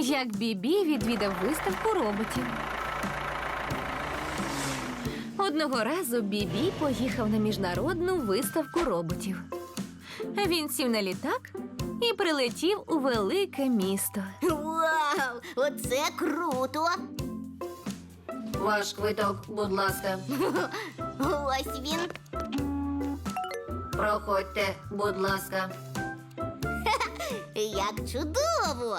як Бібі відвідав виставку роботів. Одного разу Бібі поїхав на міжнародну виставку роботів. Він сів на літак і прилетів у велике місто. Вау! Оце круто! Ваш квиток, будь ласка, Ось він. проходьте, будь ласка. Як чудово!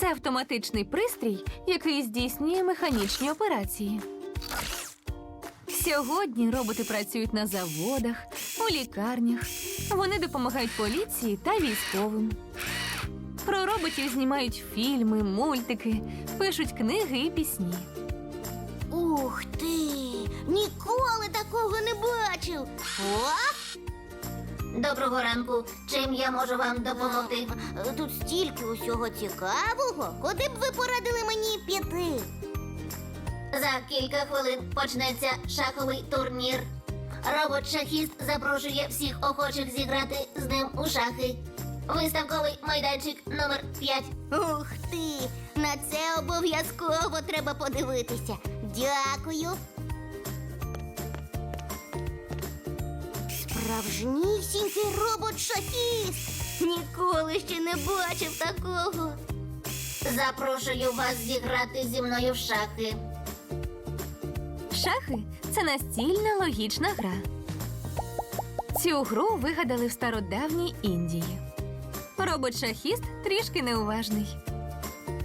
це автоматичний пристрій, який здійснює механічні операції. Сьогодні роботи працюють на заводах, у лікарнях. Вони допомагають поліції та військовим. Про роботів знімають фільми, мультики, пишуть книги і пісні. Ух ти! Ніколи такого не бачив. О! Доброго ранку. Чим я можу вам допомогти? Е, Тут стільки усього цікавого. Куди б ви порадили мені піти? За кілька хвилин почнеться шаховий турнір. Робот-шахіст запрошує всіх охочих зіграти з ним у шахи. Виставковий майданчик номер 5. Ух ти! На це обов'язково треба подивитися. Дякую. Справжнісінький робот-шахіст. Ніколи ще не бачив такого. Запрошую вас зіграти зі мною в шахи. Шахи це настільна логічна гра. Цю гру вигадали в стародавній Індії. Робот-шахіст трішки неуважний.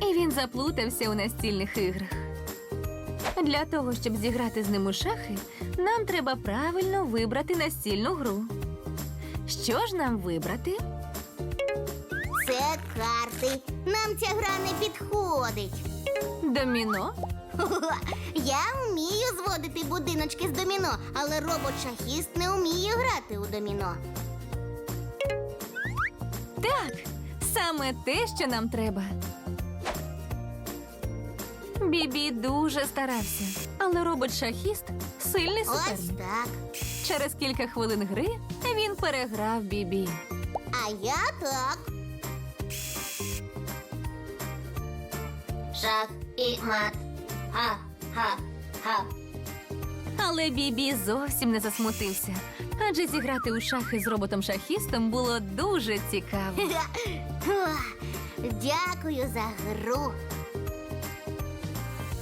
І він заплутався у настільних іграх. Для того, щоб зіграти з ним у шахи, нам треба правильно вибрати настільну гру. Що ж нам вибрати? Це карти. Нам ця гра не підходить. Доміно? Я вмію зводити будиночки з доміно, але робот-шахіст не вміє грати у доміно. Так, саме те, що нам треба. Бібі дуже старався, але робот-шахіст сильний Ось суперник. так. Через кілька хвилин гри він переграв Бібі. А я так. Шах і мат. Ха-ха-ха. Але Бібі зовсім не засмутився, адже зіграти у шахи з роботом-шахістом було дуже цікаво. Дякую за гру.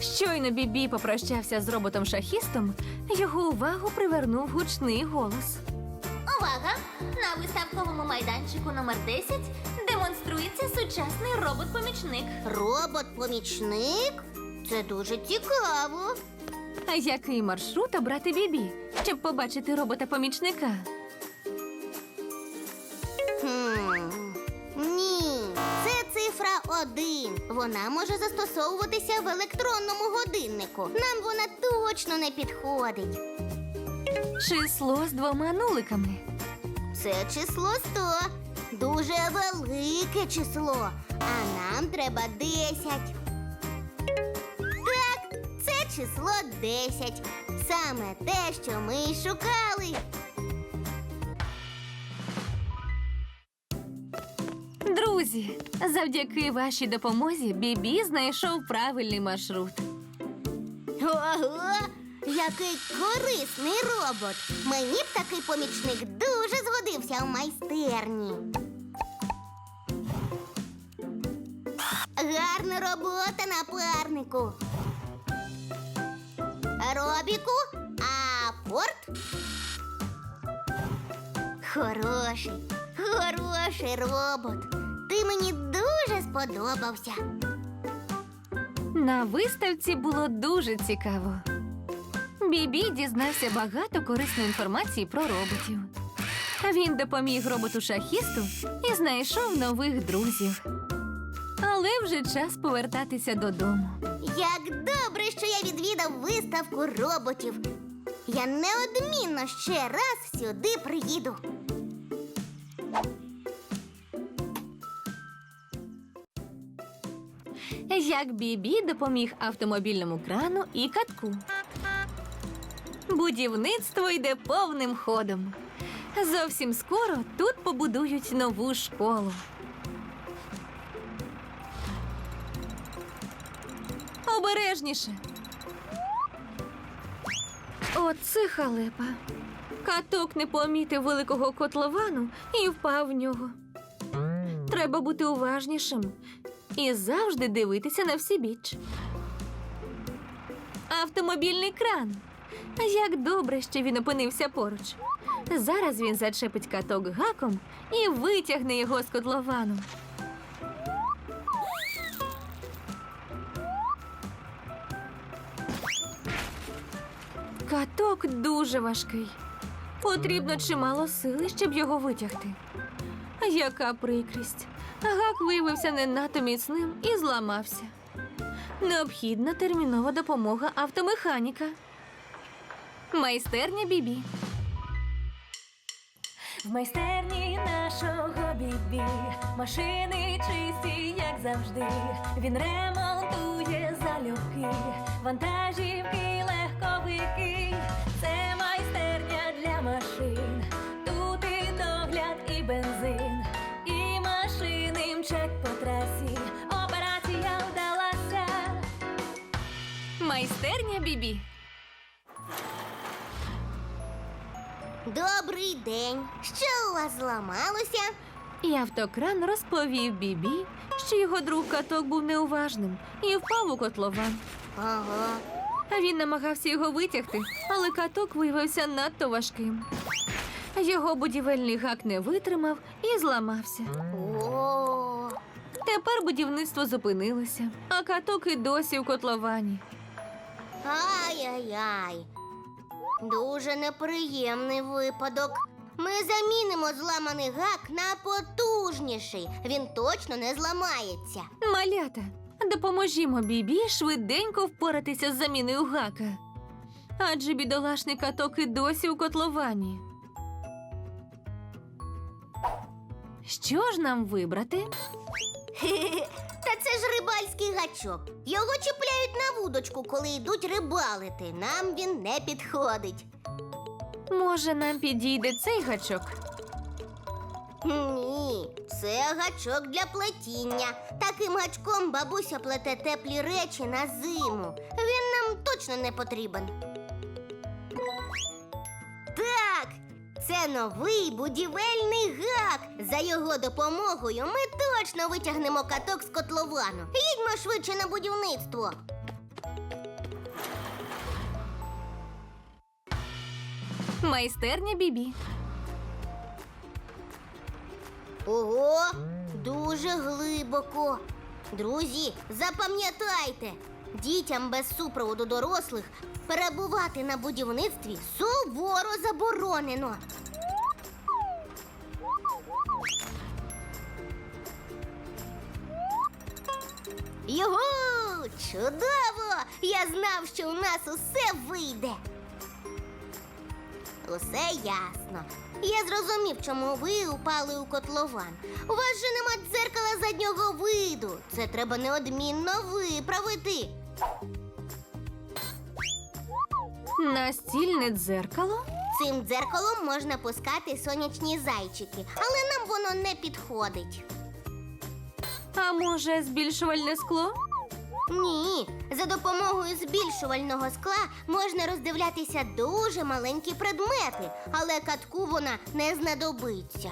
Щойно Бібі попрощався з роботом-шахістом, його увагу привернув гучний голос. Увага! На виставковому майданчику номер 10 демонструється сучасний робот-помічник. Робот-помічник? Це дуже цікаво. А який маршрут обрати Бібі, щоб побачити робота-помічника? Цифра один. Вона може застосовуватися в електронному годиннику. Нам вона точно не підходить. Число з двома нуликами. Це число 100. Дуже велике число. А нам треба 10. Так, це число 10. Саме те, що ми й шукали. Друзі, завдяки вашій допомозі Бібі знайшов правильний маршрут. Ого! Який корисний робот! Мені б такий помічник дуже згодився в майстерні. Гарна робота, напарнику. Робіку, а порт? Хороший, хороший робот. Ти мені дуже сподобався. На виставці було дуже цікаво. Бібі дізнався багато корисної інформації про роботів. Він допоміг роботу шахісту і знайшов нових друзів. Але вже час повертатися додому. Як добре, що я відвідав виставку роботів. Я неодмінно ще раз сюди приїду. Як Бібі допоміг автомобільному крану і катку. Будівництво йде повним ходом. Зовсім скоро тут побудують нову школу. Обережніше. Оце халепа. Каток не помітив великого котловану і впав в нього. Треба бути уважнішим і завжди дивитися на всі біч. Автомобільний кран. Як добре, що він опинився поруч. Зараз він зачепить каток гаком і витягне його з котловану. Каток дуже важкий. Потрібно чимало сили, щоб його витягти. Яка прикрість. Гак виявився не надто міцним і зламався. Необхідна термінова допомога автомеханіка. Майстерня Бібі. В майстерні нашого бібі машини чисті, як завжди. Він ремонтує залюбки, вантажівки, легковики. Це майстерня для машин. Майстерня Бібі. Добрий день. Що у вас зламалося? І автокран розповів Бібі, що його друг каток був неуважним і впав у котлован. Ага. А він намагався його витягти, але каток виявився надто важким. Його будівельний гак не витримав і зламався. О, Тепер будівництво зупинилося, а каток і досі у котловані. Ай-яй-яй. Дуже неприємний випадок. Ми замінимо зламаний гак на потужніший. Він точно не зламається. Малята, допоможімо Бібі швиденько впоратися з заміною гака. Адже бідолашний каток і досі у котловані. Що ж нам вибрати? Та це ж рибальський гачок. Його чіпляють на вудочку, коли йдуть рибалити. Нам він не підходить. Може, нам підійде цей гачок? Ні, це гачок для плетіння. Таким гачком бабуся плете теплі речі на зиму. Він нам точно не потрібен. Це новий будівельний гак. За його допомогою ми точно витягнемо каток з котловану. Їдьмо швидше на будівництво. Майстерня Бібі. Ого, дуже глибоко. Друзі, запам'ятайте, дітям без супроводу дорослих перебувати на будівництві суворо заборонено. Його! Чудово! Я знав, що у нас усе вийде. Усе ясно. Я зрозумів, чому ви упали у котлован. У вас же нема дзеркала заднього виду. Це треба неодмінно виправити. Настільне дзеркало? Цим дзеркалом можна пускати сонячні зайчики, але нам воно не підходить. А може, збільшувальне скло? Ні, за допомогою збільшувального скла можна роздивлятися дуже маленькі предмети, але катку вона не знадобиться.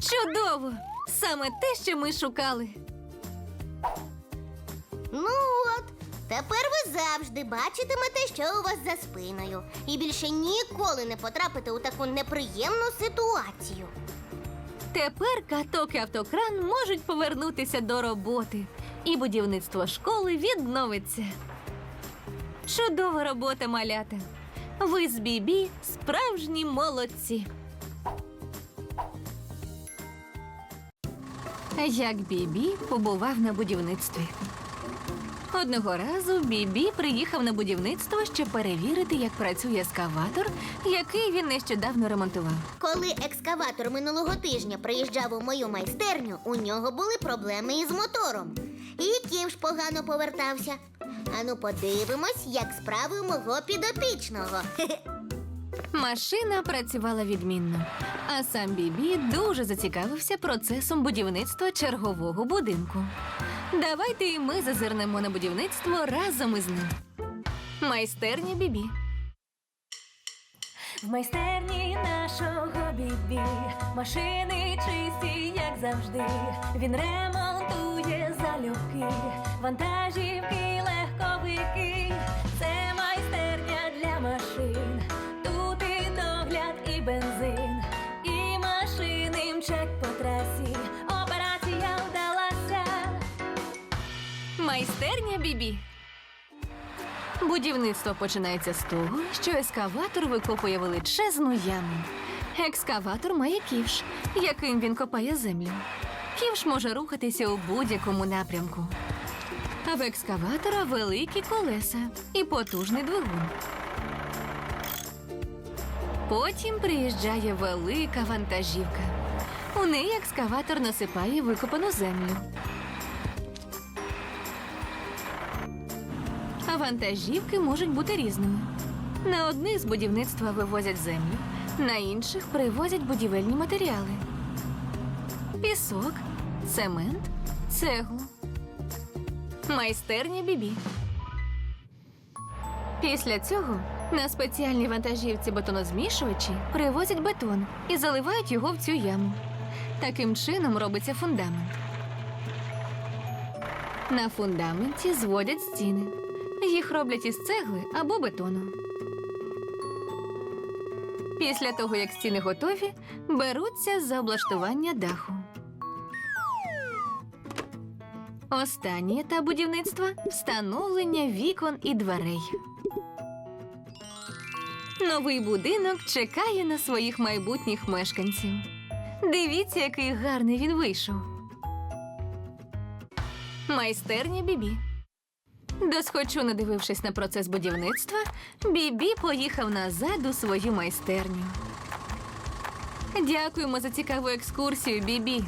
Чудово! Саме те, що ми шукали. Ну от, тепер ви завжди бачитимете, що у вас за спиною, і більше ніколи не потрапите у таку неприємну ситуацію. Тепер каток і автокран можуть повернутися до роботи, і будівництво школи відновиться. Чудова робота, малята. Ви з Бібі справжні молодці. як Бібі побував на будівництві. Одного разу Бібі приїхав на будівництво, щоб перевірити, як працює ескаватор, який він нещодавно ремонтував. Коли екскаватор минулого тижня приїжджав у мою майстерню, у нього були проблеми із мотором. І ківш погано повертався. Ану, подивимось, як справи мого підопічного. Машина працювала відмінно, а сам Бібі дуже зацікавився процесом будівництва чергового будинку. Давайте і ми зазирнемо на будівництво разом із ним. Майстерня Бібі. В майстерні нашого бібі машини чисті, як завжди. Він ремонтує залюбки, вантажівки, Будівництво починається з того, що ескаватор викопує величезну яму. Екскаватор має ківш, яким він копає землю. Ківш може рухатися у будь-якому напрямку. А в екскаватора великі колеса і потужний двигун. Потім приїжджає велика вантажівка. У неї екскаватор насипає викопану землю. Вантажівки можуть бути різними. На одних з будівництва вивозять землю, на інших привозять будівельні матеріали: пісок, цемент, цеглу. Майстерня Бібі. Після цього на спеціальній вантажівці бетонозмішувачі привозять бетон і заливають його в цю яму. Таким чином робиться фундамент. На фундаменті зводять стіни. Їх роблять із цегли або бетону. Після того, як стіни готові, беруться за облаштування даху. Останній етап будівництва встановлення вікон і дверей. Новий будинок чекає на своїх майбутніх мешканців. Дивіться, який гарний він вийшов. Майстерня Бібі. Досхочу, надивившись на процес будівництва, Бібі поїхав назад у свою майстерню. Дякуємо за цікаву екскурсію, Бібі.